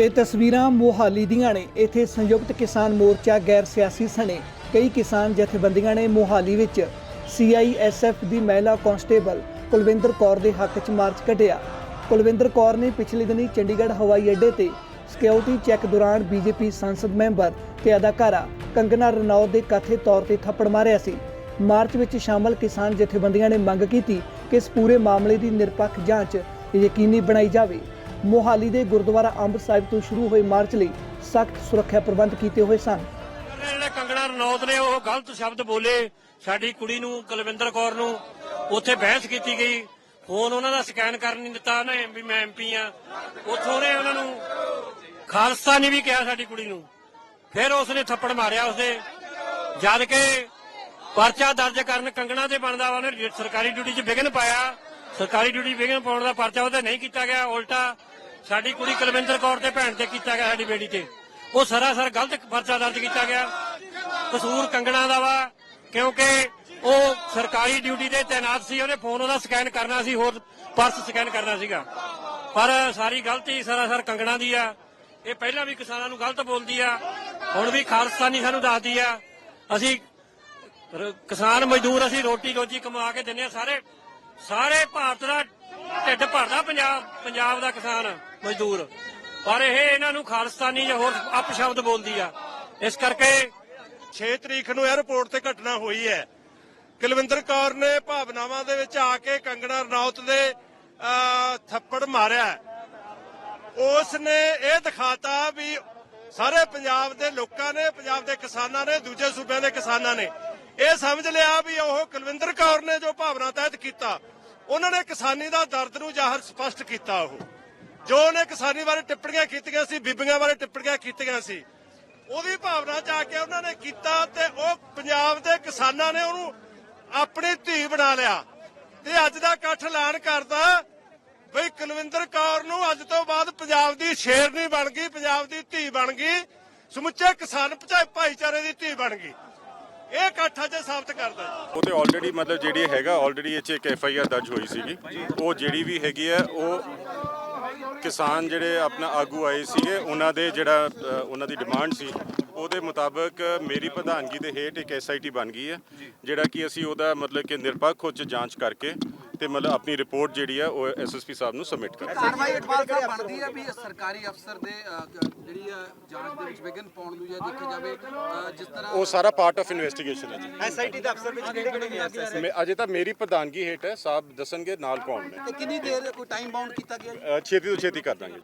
ਇਹ ਤਸਵੀਰਾਂ ਮੋਹਾਲੀ ਦੀਆਂ ਨੇ। ਇੱਥੇ ਸੰਯੁਕਤ ਕਿਸਾਨ ਮੋਰਚਾ ਗੈਰ ਸਿਆਸੀ ਸਣੇ ਕਈ ਕਿਸਾਨ ਜਥੇਬੰਦੀਆਂ ਨੇ ਮੋਹਾਲੀ ਵਿੱਚ ਸੀਆਈਐਸਐਫ ਦੀ ਮਹਿਲਾ ਕਾਂਸਟੇਬਲ ਕੁਲਵਿੰਦਰ ਕੌਰ ਦੇ ਹੱਕ 'ਚ ਮਾਰਚ ਕੱਢਿਆ। ਕੁਲਵਿੰਦਰ ਕੌਰ ਨੇ ਪਿਛਲੇ ਦਿਨੀ ਚੰਡੀਗੜ੍ਹ ਹਵਾਈ ਅੱਡੇ ਤੇ ਸਿਕਿਉਰਿਟੀ ਚੈੱਕ ਦੌਰਾਨ ਬੀਜੇਪੀ ਸੰਸਦ ਮੈਂਬਰ ਤੇ ਅਦਾਕਾਰਾ ਕੰਗਨਾ ਰਣੌਤ ਦੇ ਕਥਿਤ ਤੌਰ ਤੇ ਥੱਪੜ ਮਾਰਿਆ ਸੀ। ਮਾਰਚ ਵਿੱਚ ਸ਼ਾਮਲ ਕਿਸਾਨ ਜਥੇਬੰਦੀਆਂ ਨੇ ਮੰਗ ਕੀਤੀ ਕਿ ਇਸ ਪੂਰੇ ਮਾਮਲੇ ਦੀ ਨਿਰਪੱਖ ਜਾਂਚ ਯਕੀਨੀ ਬਣਾਈ ਜਾਵੇ। ਮੋਹਾਲੀ ਦੇ ਗੁਰਦੁਆਰਾ ਅੰਬ ਸਾਹਿਬ ਤੋਂ ਸ਼ੁਰੂ ਹੋਏ ਮਾਰਚ ਲਈ ਸਖਤ ਸੁਰੱਖਿਆ ਪ੍ਰਬੰਧ ਕੀਤੇ ਹੋਏ ਸਨ। ਜਿਹੜੇ ਕੰਗਣਾ ਰਣੌਤ ਨੇ, ਉਹ ਗਲਤ ਸ਼ਬਦ ਬੋਲੇ। ਸਾਡੀ ਕੁੜੀ ਨੂੰ, ਕੁਲਵਿੰਦਰ ਕੌਰ ਨੂੰ ਉੱਥੇ ਬਹਿਸ ਕੀਤੀ ਗਈ। ਫੋਨ ਉਹਨਾਂ ਦਾ ਸਕੈਨ ਕਰਨ ਨਹੀਂ ਦਿੱਤਾ ਉਹਨੇ ਵੀ ਮੈਂ ਐਮਪੀ ਆ। ਉੱਥੋਂ ਨੇ ਉਹਨਾਂ ਨੂੰ ਖਾਲਸਤਾਨੀ ਵੀ ਕਿਹਾ ਸਾਡੀ ਕੁੜੀ ਨੂੰ। ਫਿਰ ਉਸਨੇ ਥੱਪੜ ਮਾਰਿਆ ਉਸਦੇ। ਜਦ ਕਿ ਪਰਚਾ ਦਰਜ ਕਰਨ ਕੰਗਣਾ ਤੇ ਬਣਦਾ ਉਹਨੇ ਸਰਕਾਰੀ ਡਿਊਟੀ 'ਚ ਵਿਘਨ ਪਾਇਆ। ਸਰਕਾਰੀ ਡਿਊਟੀ ਵਿਘਨ ਪਾਉਣ ਦਾ ਪਰਚਾ ਉਹਦੇ ਨਹੀਂ ਕੀਤਾ ਗਿਆ, ਉਲਟਾ ਸਾਡੀ ਕੁੜੀ ਕੁਲਵਿੰਦਰ ਕੌਰ ਤੇ ਭੈਣ ਤੇ ਕੀਤਾ ਗਿਆ ਸਾਡੀ ਬੇਟੀ ਤੇ। ਉਹ ਸਰਾਸਰ ਗਲਤ ਪਰਚਾ ਦਰਜ ਕੀਤਾ ਗਿਆ। ਕਸੂਰ ਕੰਗਣਾ ਦਾ ਵਾ, ਕਿਉਂਕਿ ਉਹ ਸਰਕਾਰੀ ਡਿਊਟੀ ਤੇ ਤਾਇਨਾਤ ਸੀ, ਉਹਨੇ ਫੋਨ ਉਹਦਾ ਸਕੈਨ ਕਰਨਾ ਸੀ, ਹੋਰ ਪਰਸ ਸਕੈਨ ਕਰਨਾ ਸੀਗਾ। ਪਰ ਸਾਰੀ ਗਲਤੀ ਸਰਾਸਰ ਕੰਗਣਾ ਦੀ ਆ। ਇਹ ਪਹਿਲਾਂ ਵੀ ਕਿਸਾਨਾਂ ਨੂੰ ਗਲਤ ਬੋਲਦੀ ਆ, ਹੁਣ ਵੀ ਖਾਲਸਤਾਨੀ ਸਾਨੂੰ ਦੱਸਦੀ ਆ। ਅਸੀਂ ਕਿਸਾਨ ਮਜ਼ਦੂਰ ਅਸੀਂ ਰੋਟੀ ਰੋਜੀ ਕਮਾ ਕੇ ਦਿੰਨੇ ਆ, ਸਾਰੇ ਸਾਰੇ ਭਾਰਤ ਦਾ ਢਿੱਡ ਭਰਦਾ ਪੰਜਾਬ ਪੰਜਾਬ ਦਾ ਕਿਸਾਨ, ਮਜ਼ਦੂਰ। ਪਰ ਇਹ ਇਹਨਾਂ ਨੂੰ ਖਾਲਸਤਾਨੀ ਜਾਂ ਹੋਰ ਅਪਸ਼ਬਦ ਬੋਲਦੀ ਆ। ਇਸ ਕਰਕੇ 6 ਤਰੀਕ ਨੂੰ 에ਅਰਪੋਰਟ ਤੇ ਘਟਨਾ ਹੋਈ ਹੈ। ਕੁਲਵਿੰਦਰ ਕੌਰ ਨੇ ਭਾਵਨਾਵਾਂ ਦੇ ਵਿੱਚ ਆ ਕੇ ਕੰਗਣਾ ਰਣੌਤ ਦੇ ਥੱਪੜ ਮਾਰਿਆ। ਉਸ ਨੇ ਇਹ ਦਿਖਾਤਾ ਵੀ ਸਾਰੇ ਪੰਜਾਬ ਦੇ ਲੋਕਾਂ ਨੇ, ਪੰਜਾਬ ਦੇ ਕਿਸਾਨਾਂ ਨੇ, ਦੂਜੇ ਸੂਬਿਆਂ ਦੇ ਕਿਸਾਨਾਂ ਨੇ ਇਹ ਸਮਝ ਲਿਆ ਵੀ ਉਹ ਕੁਲਵਿੰਦਰ ਕੌਰ ਨੇ ਜੋ ਭਾਵਨਾ ਤਹਿਤ ਕੀਤਾ, ਉਹਨਾਂ ਨੇ ਕਿਸਾਨੀ ਦਾ ਦਰਦ ਨੂੰ ਜ਼ਾਹਰ ਸਪਸ਼ਟ ਕੀਤਾ ਉਹ। ਜੋ ਉਹਨੇ ਕਿਸਾਨੀ ਬਾਰੇ ਟਿੱਪਣੀਆਂ ਕੀਤੀਆਂ ਸੀ, ਬੀਬੀਆਂ ਬਾਰੇ ਟਿੱਪਣੀਆਂ ਕੀਤੀਆਂ ਸੀ, ਉਹਦੀ ਭਾਵਨਾ ਚ ਆ ਕੇ ਉਹਨਾਂ ਨੇ ਕੀਤਾ ਤੇ ਉਹ ਪੰਜਾਬ ਦੇ ਕਿਸਾਨਾਂ ਨੇ ਉਹਨੂੰ ਆਪਣੀ ਧੀ ਬਣਾ ਲਿਆ। ਤੇ ਅੱਜ ਦਾ ਇਕੱਠ ਐਲਾਨ ਕਰਦਾ ਬਈ ਕੁਲਵਿੰਦਰ ਕੌਰ ਨੂੰ ਅੱਜ ਤੋਂ ਬਾਅਦ ਪੰਜਾਬ ਦੀ ਸ਼ੇਰਨੀ ਬਣ ਗਈ, ਪੰਜਾਬ ਦੀ ਧੀ ਬਣ ਗਈ, ਸਮੁੱਚੇ ਕਿਸਾਨ ਭਚਾ- ਭਾਈਚਾਰੇ ਦੀ ਧੀ ਬਣ ਗਈ। ਇਹ ਇਕੱਠ ਅੱਜ ਸਾਬਤ ਕਰਦਾ ਉਹ ਤੇ ਆਲਰੇਡੀ ਮਤਲਬ ਜਿਹੜੀ ਹੈਗਾ ਆਲਰੇਡੀ ਇਹ 'ਚ ਇੱਕ ਐਫ ਆਈ ਆਰ ਦਰਜ ਹੋਈ ਸੀਗੀ। ਉਹ ਜਿਹੜੀ ਵੀ ਹੈਗੀ ਹੈ ਉਹ ਕਿਸਾਨ ਜਿਹੜੇ ਆਪਣਾ ਆਗੂ ਆਏ ਸੀਗੇ ਉਹਨਾਂ ਦੇ ਜਿਹੜਾ ਅ, ਉਹਨਾਂ ਦੀ ਡਿਮਾਂਡ ਸੀ ਉਹਦੇ ਮੁਤਾਬਕ ਮੇਰੀ ਪ੍ਰਧਾਨਗੀ ਦੇ ਹੇਠ ਇੱਕ ਐਸਆਈਟੀ ਬਣ ਗਈ ਹੈ ਜਿਹੜਾ ਕਿ ਅਸੀਂ ਉਹਦਾ ਮਤਲਬ ਕਿ ਨਿਰਪੱਖ ਹੋ ਚ ਜਾਂਚ ਕਰਕੇ ਤੇ ਮਤਲਬ ਆਪਣੀ ਰਿਪੋਰਟ ਜਿਹੜੀ ਹੈ ਉਹ ਐਸਐਸਪੀ ਸਾਹਿਬ ਨੂੰ ਸਬਮਿਟ ਕਰਾਂਗੇ ਕਾਰਵਾਈ ਇਕਬਾਲ ਸਾਹਿਬ ਬਣਦੀ ਹੈ ਵੀ ਸਰਕਾਰੀ ਅਫਸਰ ਦੇ ਜਿਹੜੀ ਜਾਂਚ ਦੇ ਵਿੱਚ ਵਿਘਨ ਪਾਉਣ ਨੂੰ ਜੇ ਦੇਖਿਆ ਜਾਵੇ ਜਿਸ ਤਰ੍ਹਾਂ ਉਹ ਸਾਰਾ ਪਾਰਟ ਆਫ ਇਨਵੈਸਟੀਗੇਸ਼ਨ ਹੈ ਜੀ। ਐਸਆਈਟੀ ਦੇ ਅਫਸਰ ਵਿੱਚ ਕਿਹੜੇ ਕਿਹੜੇ ਨੇ ਐਸਐਸ ਮੈਂ ਅਜੇ ਤਾਂ ਮੇਰੀ ਪ੍ਰਧਾਨਗੀ ਹੇਠ ਹੈ ਸਾਹਿਬ ਦੱਸਣਗੇ ਨਾਲ ਕੌਣ ਨੇ। ਤੇ ਕਿੰਨੀ ਦੇਰ ਕੋਈ ਟਾਈਮ ਬਾਉਂਡ ਕੀਤਾ ਗਿਆ ਛੇਤੀ ਤੋਂ ਛੇਤੀ ਕਰ ਦਾਂਗੇ।